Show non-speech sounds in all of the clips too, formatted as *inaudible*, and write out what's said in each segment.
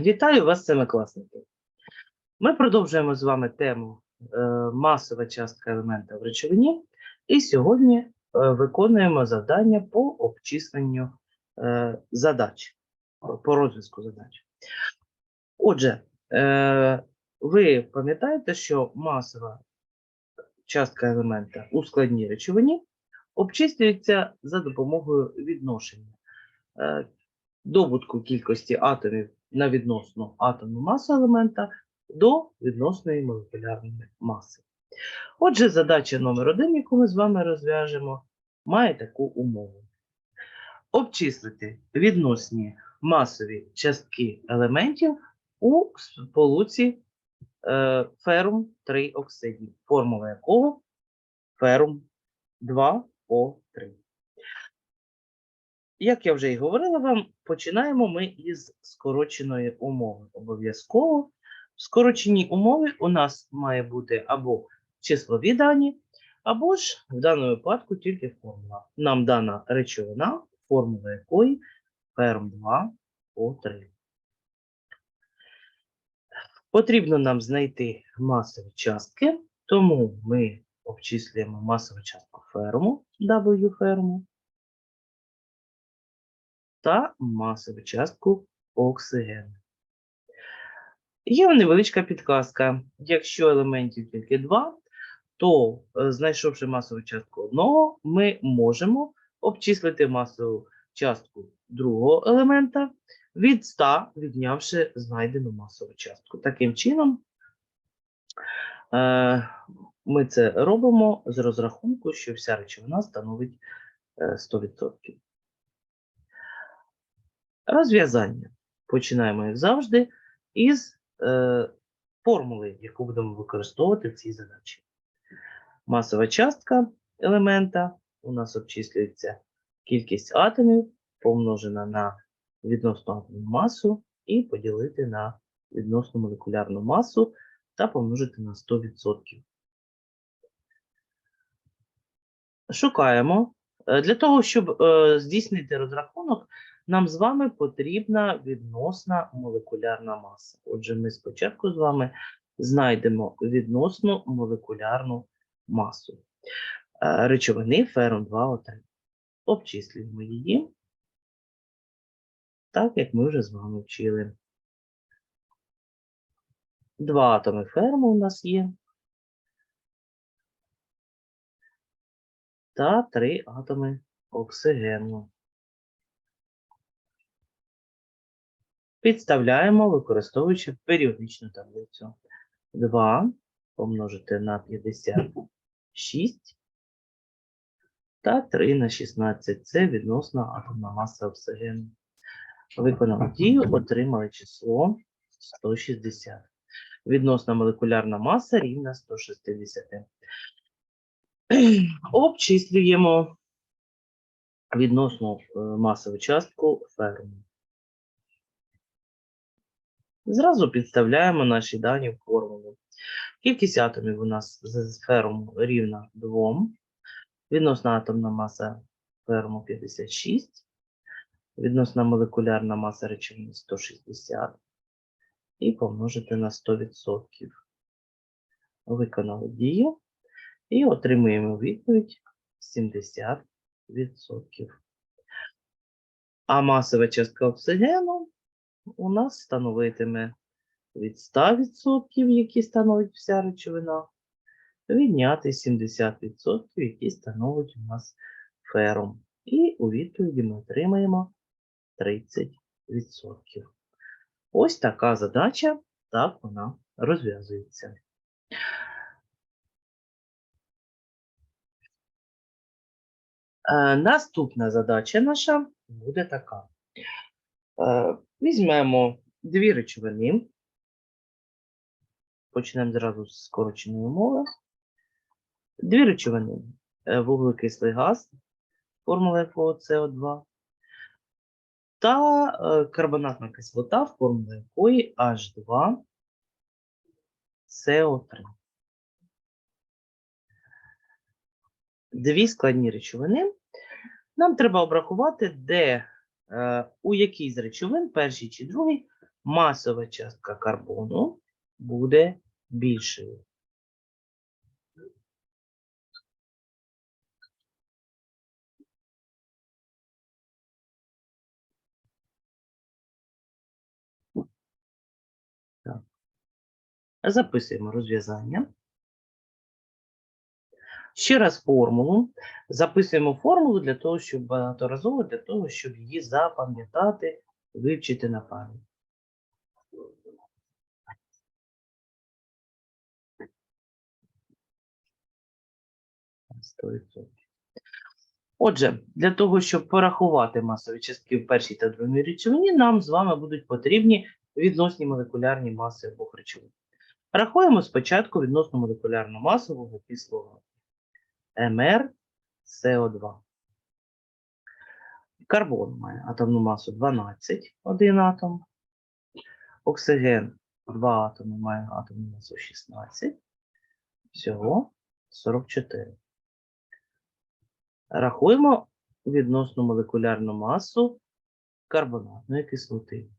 Вітаю вас, семикласники. Ми продовжуємо з вами тему е, масова частка елемента в речовині, і сьогодні е, виконуємо завдання по обчисленню е, задач, по розв'язку задач. Отже, ви пам'ятаєте, що масова частка елемента у складній речовині обчислюється за допомогою відношення добутку кількості атомів на відносну атомну масу елемента до відносної молекулярної маси. Отже, задача номер один, яку ми з вами розв'яжемо, має таку умову. Обчислити відносні масові частки елементів у сполуці е, ферум 3 оксидів, формула якого ферум 2О3. Як я вже і говорила вам, починаємо ми із скороченої умови. Обов'язково в скороченій умові у нас має бути або числові дані, або ж в даному випадку тільки формула. Нам дана речовина, формула якої ферм 2 о 3 Потрібно нам знайти масові частки, тому ми обчислюємо масову частку ферму, W ферму, та масову частку оксигену. Є невеличка підказка. Якщо елементів тільки два, то, е, знайшовши масову частку одного, ми можемо обчислити масову частку другого елемента від 100, віднявши знайдену масову частку. Таким чином, е, ми це робимо з розрахунку, що вся речовина становить е, 100%. Розв'язання. Починаємо, як завжди, із е, формули, яку будемо використовувати в цій задачі. Масова частка елемента у нас обчислюється кількість атомів, помножена на відносну атомну масу, і поділити на відносну молекулярну масу та помножити на 100%. Шукаємо. Е, Для того, щоб е, здійснити розрахунок, нам з вами потрібна відносна молекулярна маса. Отже, ми спочатку з вами знайдемо відносну молекулярну масу е, речовини ферум 2О3. Обчислюємо її, так як ми вже з вами вчили. Два атоми ферму у нас є. Та три атоми оксигену. Підставляємо, використовуючи періодичну таблицю. 2 помножити на 56 та 3 на 16. Це відносна атомна маса оксигену. Виконали дію, отримали число 160. Відносна молекулярна маса рівна 160. *clears throat* Обчислюємо відносну е, масову частку ферму. Зразу підставляємо наші дані в формулу. Кількість атомів у нас з ферму рівна 2. Відносна атомна маса ферму 56. Відносна молекулярна маса речовини 160. І помножити на 100%. Виконали дію. І отримуємо відповідь 70%. А масова частка оксигену у нас становитиме від 100%, які становить вся речовина, відняти 70%, які становить у нас ферум. І у відповіді ми отримаємо 30%. Ось така задача, так вона розв'язується. Наступна задача наша буде така. Е, Візьмемо дві речовини. Почнемо зразу з скороченої умови. Дві речовини. Е, Вуглекислий газ, формула FOCO2, та е, карбонатна кислота, формула якої H2 Дві складні речовини. Нам треба обрахувати, де е, у якій з речовин, першій чи другій, масова частка карбону буде більшою. Записуємо розв'язання. Ще раз формулу. Записуємо формулу для того, щоб багаторазово, для того, щоб її запам'ятати, вивчити на пам'ять. Отже, для того, щоб порахувати масові частки в першій та другій речовині, нам з вами будуть потрібні відносні молекулярні маси обох речовин. Рахуємо спочатку відносно молекулярну масу вуглекислого МР СО2. Карбон має атомну масу 12, один атом. Оксиген 2 атоми має атомну масу 16. Всього 44. Рахуємо відносну молекулярну масу карбонатної кислоти.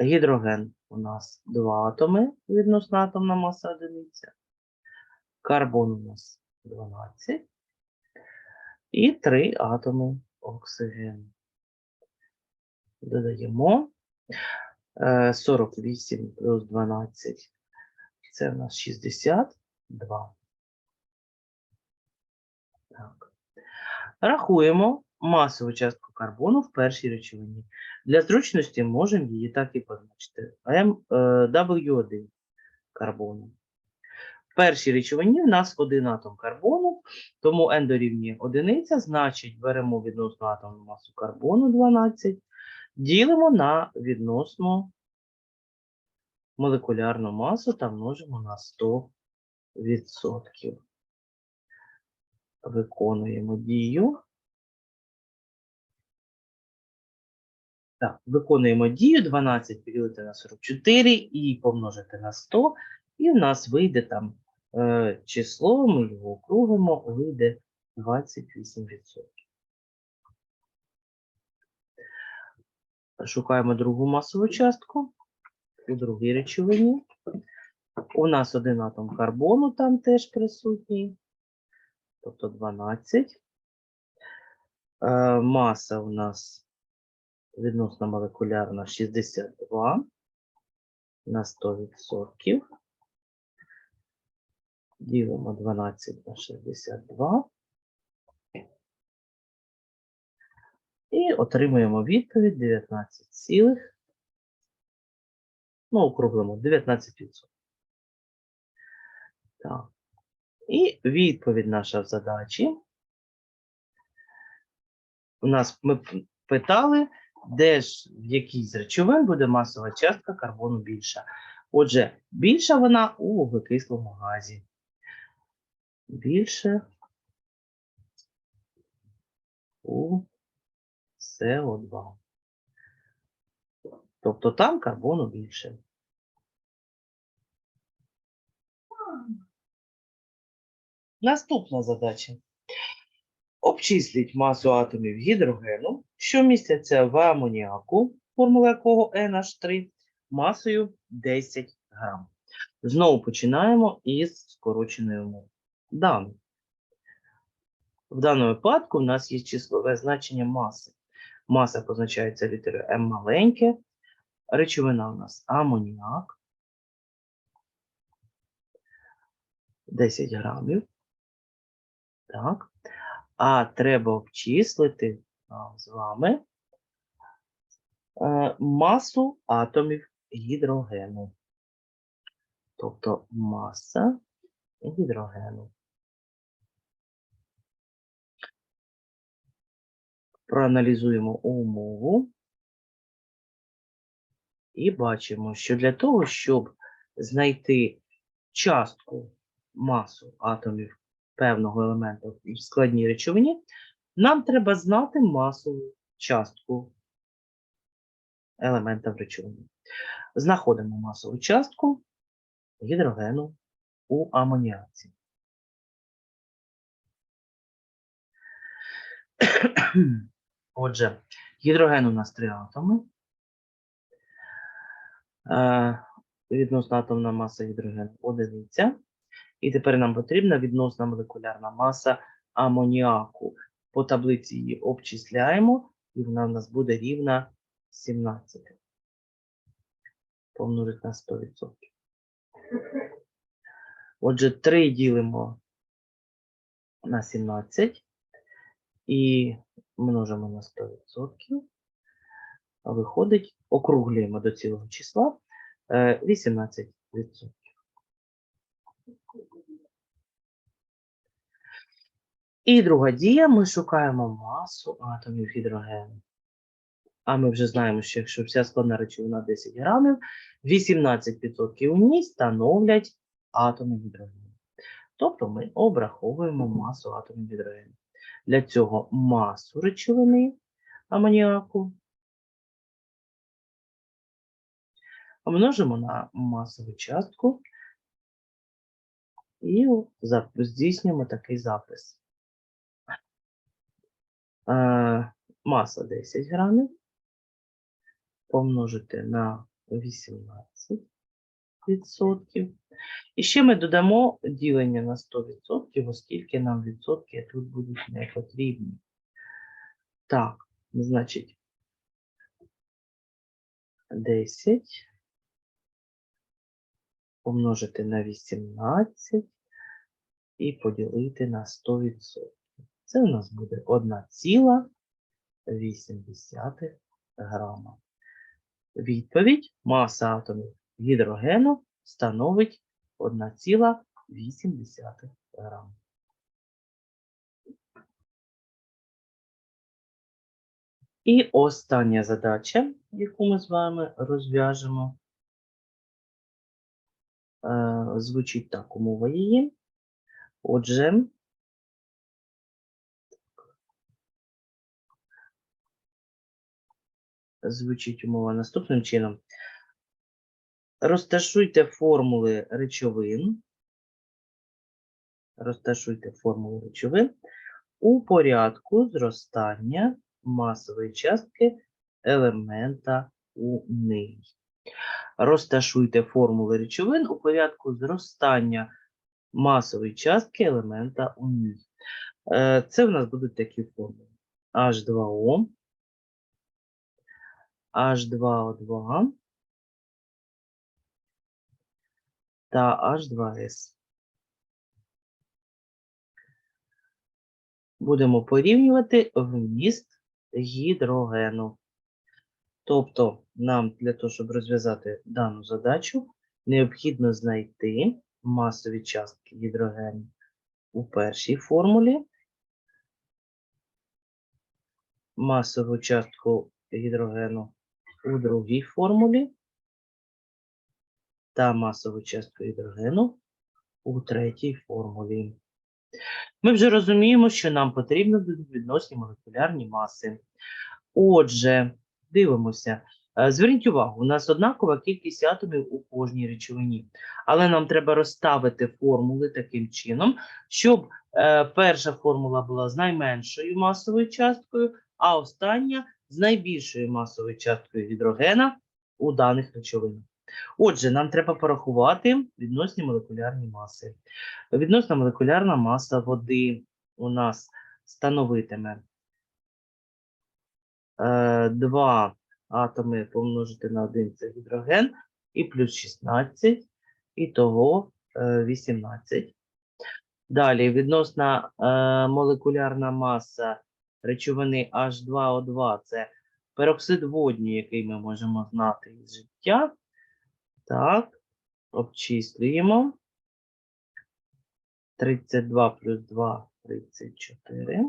Гідроген у нас 2 атоми, відносна атомна маса одиниця. Карбон у нас 12. І 3 атоми оксигену. Додаємо е, 48 плюс 12. Це в нас 62. Так. Рахуємо масову частку карбону в першій речовині. Для зручності можемо її так і позначити. Е, W1 карбону. Першій речовині в нас один атом карбону, тому n дорівнює одиниця, значить беремо відносну атомну масу карбону 12, ділимо на відносну молекулярну масу та множимо на 100%. Виконуємо дію. Так, виконуємо дію 12 поділити на 44 і помножити на 100, і в нас вийде там число, ми його округлимо, вийде 28%. Шукаємо другу масову частку у другій речовині. У нас один атом карбону там теж присутній, тобто 12. Е, маса у нас відносно молекулярна 62 на 100%. Ділимо 12 на 62. І отримуємо відповідь 19 цілих. Ну, округлимо 19%. Так. І відповідь наша в задачі. У нас ми питали, де ж в якій з речовин буде масова частка карбону більша. Отже, більша вона у вуглекислому газі. Більше у СО2. Тобто там карбону більше. Наступна задача. Обчисліть масу атомів гідрогену, що містяться в амоніаку, формула якого NH3, масою 10 грам. Знову починаємо із скороченої умови. Дані. В даному випадку в нас є числове значення маси. Маса позначається літерою М маленьке. Речовина у нас амоніак. 10 грамів. Так. А треба обчислити з вами е, масу атомів гідрогену. Тобто маса гідрогену. Проаналізуємо умову і бачимо, що для того, щоб знайти частку масу атомів певного елемента в складній речовині, нам треба знати масову частку елемента в речовині. Знаходимо масову частку гідрогену у амоніаці. Отже, гідроген у нас три атоми. Е, відносна атомна маса гідрогену одиниця. І тепер нам потрібна відносна молекулярна маса амоніаку. По таблиці її обчисляємо, і вона в нас буде рівна 17. Помножить на 100%. Отже, 3 ділимо на 17 і множимо на 100%. Виходить, округлюємо до цілого числа е, 18%. І друга дія, ми шукаємо масу атомів гідрогену. А ми вже знаємо, що якщо вся складна речовина 10 грамів, 18% в ній становлять атоми гідрогену. Тобто ми обраховуємо масу атомів гідрогену. Для цього масу речовини амоніаку множимо на масову частку і здійснюємо такий запис. Е, Маса 10 грамів помножити на 18%. І ще ми додамо ділення на 100%, оскільки нам відсотки тут будуть не потрібні. Так, значить, 10 помножити на 18 і поділити на 100%. Це у нас буде 1,8 грама. Відповідь маса атомів гідрогену становить 1,8 грама. І остання задача, яку ми з вами розв'яжемо, е, звучить так умова її. Отже, звучить умова наступним чином. Розташуйте формули речовин. Розташуйте формули речовин у порядку зростання масової частки елемента у ній. Розташуйте формули речовин у порядку зростання масової частки елемента у ній. Е, Це в нас будуть такі формули. H2O, H2O2 та H2S. Будемо порівнювати вміст гідрогену. Тобто, нам для того, щоб розв'язати дану задачу, необхідно знайти масові частки гідрогену у першій формулі, масову частку гідрогену у другій формулі та масову частку гідрогену у третій формулі. Ми вже розуміємо, що нам потрібно відносні молекулярні маси. Отже, дивимося. Е, Зверніть увагу, у нас однакова кількість атомів у кожній речовині, але нам треба розставити формули таким чином, щоб е, перша формула була з найменшою масовою часткою, а остання з найбільшою масовою часткою гідрогена у даних речовинах. Отже, нам треба порахувати відносні молекулярні маси. Відносна молекулярна маса води у нас становитиме 2 атоми помножити на 1 це гідроген, і плюс 16, і того е, 18. Далі відносна е, молекулярна маса речовини H2O2 це пероксид водню, який ми можемо знати із життя. Так, обчислюємо. 32 плюс 2 34.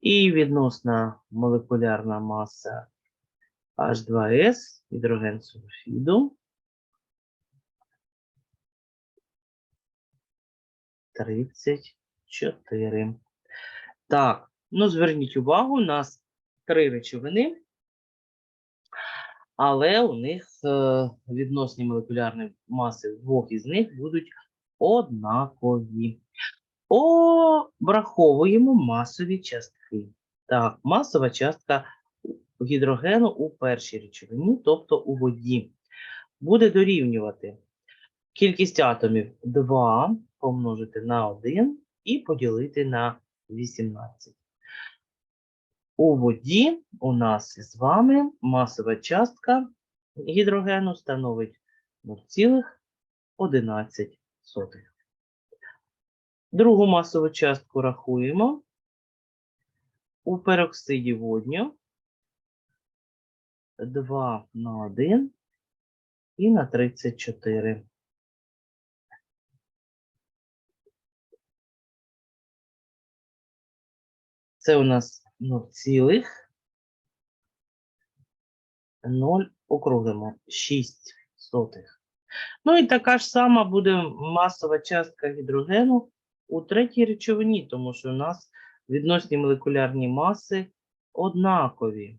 І відносна молекулярна маса H2S, гідроген сульфіду. 34. Так, ну зверніть увагу, у нас три речовини, але у них е, відносні молекулярні маси двох із них будуть однакові. Обраховуємо масові частки. Так, масова частка гідрогену у першій речовині, тобто у воді. буде дорівнювати кількість атомів 2 помножити на 1 і поділити на 18. У воді у нас із вами масова частка гідрогену становить 0,11. Другу масову частку рахуємо. У пероксиді водню 2 на 1 і на 34. Це у нас 0,0 округлимо 6 сотих. Ну і така ж сама буде масова частка гідрогену у третій речовині, тому що у нас відносні молекулярні маси однакові.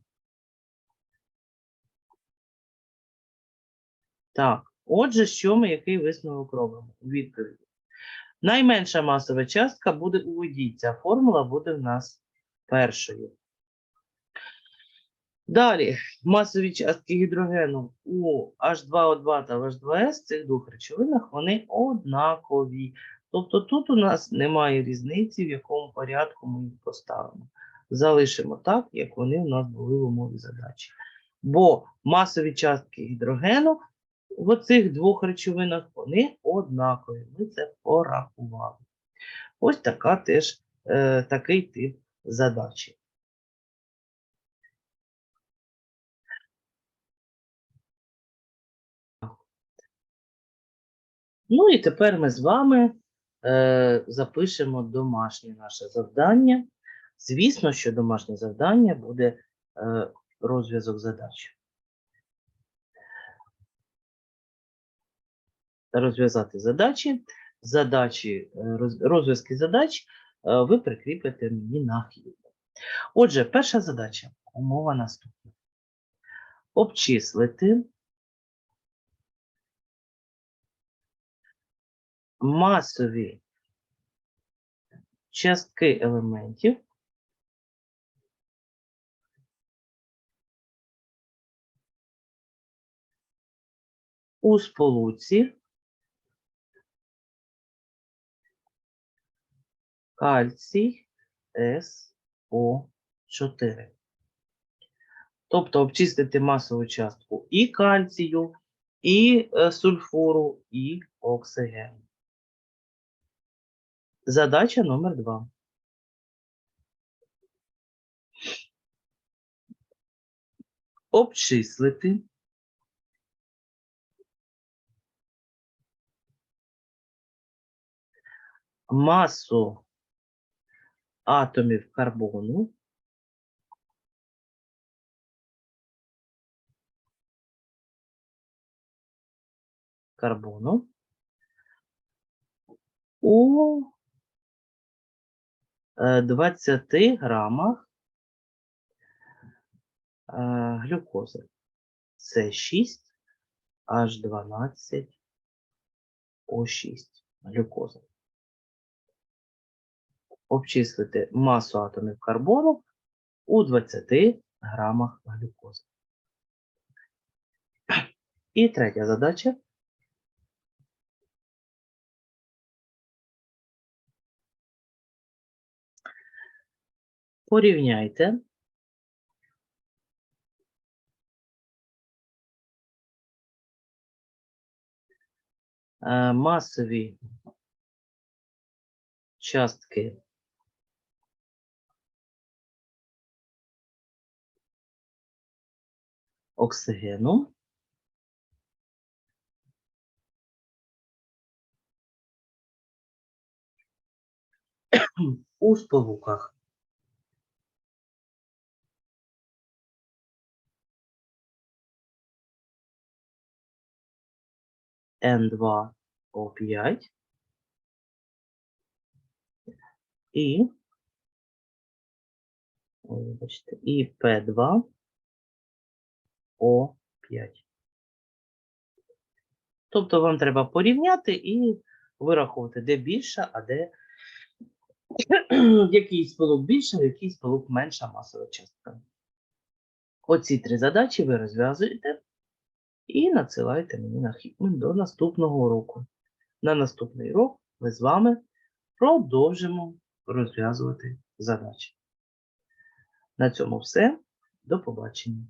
Так, отже, що ми, який висновок робимо? У відповіді. Найменша масова частка буде у воді. Ця формула буде в нас першою. Далі, масові частки гідрогену у H2O2 та H2S цих двох речовинах вони однакові. Тобто тут у нас немає різниці, в якому порядку ми їх поставимо. Залишимо так, як вони у нас були в умові задачі. Бо масові частки гідрогену в оцих двох речовинах вони однакові. Ми це порахували. Ось така теж е, такий тип задачі. Ну і тепер ми з вами е, запишемо домашнє наше завдання. Звісно, що домашнє завдання буде е, розв'язок задач. Розв'язати задачі, задачі, е, розв'язки задач ви прикріпите мені на хліб. Отже, перша задача. Умова наступна. Обчислити масові частки елементів у сполуці кальцій СО4. Тобто обчистити масову частку і кальцію, і е, сульфуру, і оксигену. Задача номер два. Обчислити масу атомів карбону карбону у е, 20 грамах е, глюкози. Це 6 H12 O6 глюкоза. Обчислити масу атомів карбону у 20 грамах глюкози. І третя задача. Порівняйте масові частки оксигену. У сполуках. N2O5 і, і P2O5. Тобто вам треба порівняти і вирахувати, де більша, а де *clears throat* який сполук більша, який сполук менша масова частка. Оці три задачі ви розв'язуєте і надсилайте мені на Хітмен до наступного уроку. На наступний урок ми з вами продовжимо розв'язувати задачі. На цьому все. До побачення.